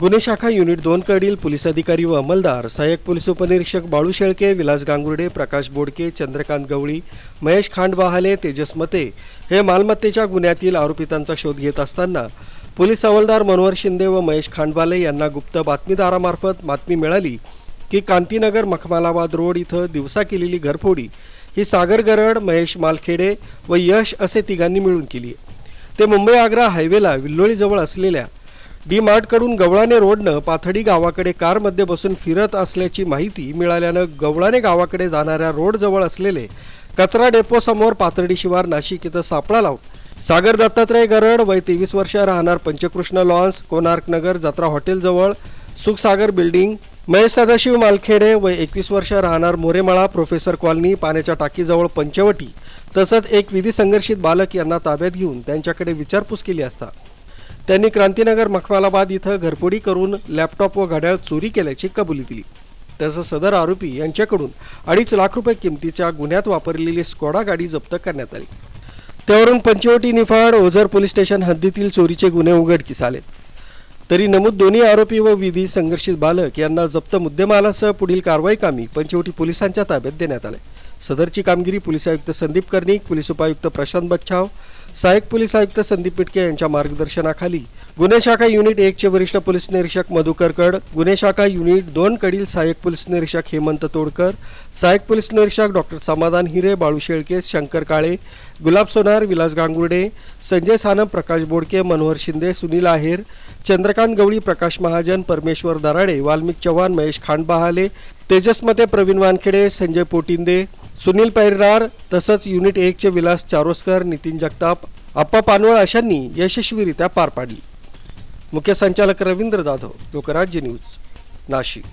गुन्हे शाखा unit दोनकडील police अधिकारी व अंमलदार सहाय्यक पोलीस उपनिरीक्षक बाळू शेळके विलास गांगुर्डे प्रकाश बोडके चंद्रकांत गवळी महेश खांडवाहाले तेजस मते हे मालमत्तेच्या गुन्ह्यातील आरोपितांचा शोध घेत असताना पोलीस हवालदार मनोहर शिंदे व महेश खांडवाले यांना गुप्त बातमीदारामार्फत बातमी मिळाली की कांतीनगर मखमालाबाद रोड इथं दिवसा केलेली घरफोडी ही सागर गरड महेश मालखेडे व यश असे तिघांनी मिळून केली ते मुंबई आग्रा हायवेला विल्लोळीजवळ असलेल्या डी मार्टकडून गवळाने रोडनं पाथडी गावाकडे कारमध्ये बसून फिरत असल्याची माहिती मिळाल्यानं गवळाने गावाकडे जाणाऱ्या रोडजवळ असलेले कचरा डेपो समोर पाथर्डी शिवार नाशिक इथं सापळा लावून सागर दत्तात्रय गरड वय तेवीस वर्ष राहणार पंचकृष्ण लॉन्स कोणार्क नगर जत्रा हॉटेलजवळ सुखसागर बिल्डिंग महेश सदाशिव मालखेडे वय एकवीस वर्ष राहणार मोरेमळा प्रोफेसर कॉलनी पाण्याच्या टाकीजवळ पंचवटी तसंच एक विधी संघर्षित बालक यांना ताब्यात घेऊन त्यांच्याकडे विचारपूस केली असता. त्यांनी क्रांतीनगर मखमालाबाद इथं घरफोडी करून लॅपटॉप व घड्याळ चोरी केल्याची कबुली दिली. तसंच सदर आरोपी यांच्याकडून अडीच लाख रुपये किमतीच्या गुन्ह्यात वापरलेली स्कॉडा गाडी जप्त करण्यात आली. त्यावरून पंचवटी निफाड ओझर पोलीस स्टेशन हद्दीतील चोरीचे गुन्हे उघडकीस आले. तरी नमूद दोन्ही आरोपी व विधी संघर्षित बालक यांना जप्त मुद्देमालासह पुढील कारवाई कामी पंचवटी पोलिसांच्या ताब्यात देण्यात आले. सदरची कामगिरी पोलीस आयुक्त संदीप कर्णिक पोलीस उपायुक्त प्रशांत बच्छाव सहाय्यक पोलीस आयुक्त संदीप पिटके यांच्या मार्गदर्शनाखाली गुन्हे शाखा युनिट एकचे वरिष्ठ पोलीस निरीक्षक मधुकर कड गुन्हे शाखा युनिट दोन कडील सहाय्यक पोलीस निरीक्षक हेमंत तोडकर सहाय्यक पोलीस निरीक्षक डॉक्टर समाधान हिरे बाळू शेळके शंकर काळे गुलाब सोनार विलास गांगुर्डे संजय सानप प्रकाश बोडके मनोहर शिंदे सुनील आहेर चंद्रकांत गवळी प्रकाश महाजन परमेश्वर दराडे वाल्मिक चव्हाण महेश खांडबहाले तेजस्मते प्रवीण वानखेडे संजय पोटिंदे सुनील पैरार तसंच युनिट एकचे विलास चारोस्कर नितीन जगताप आप्पा पानवळ अशांनी यशस्वीरित्या पार पाडली. मुख्य संचालक रवींद्र जाधव लोकराज्य न्यूज नाशिक.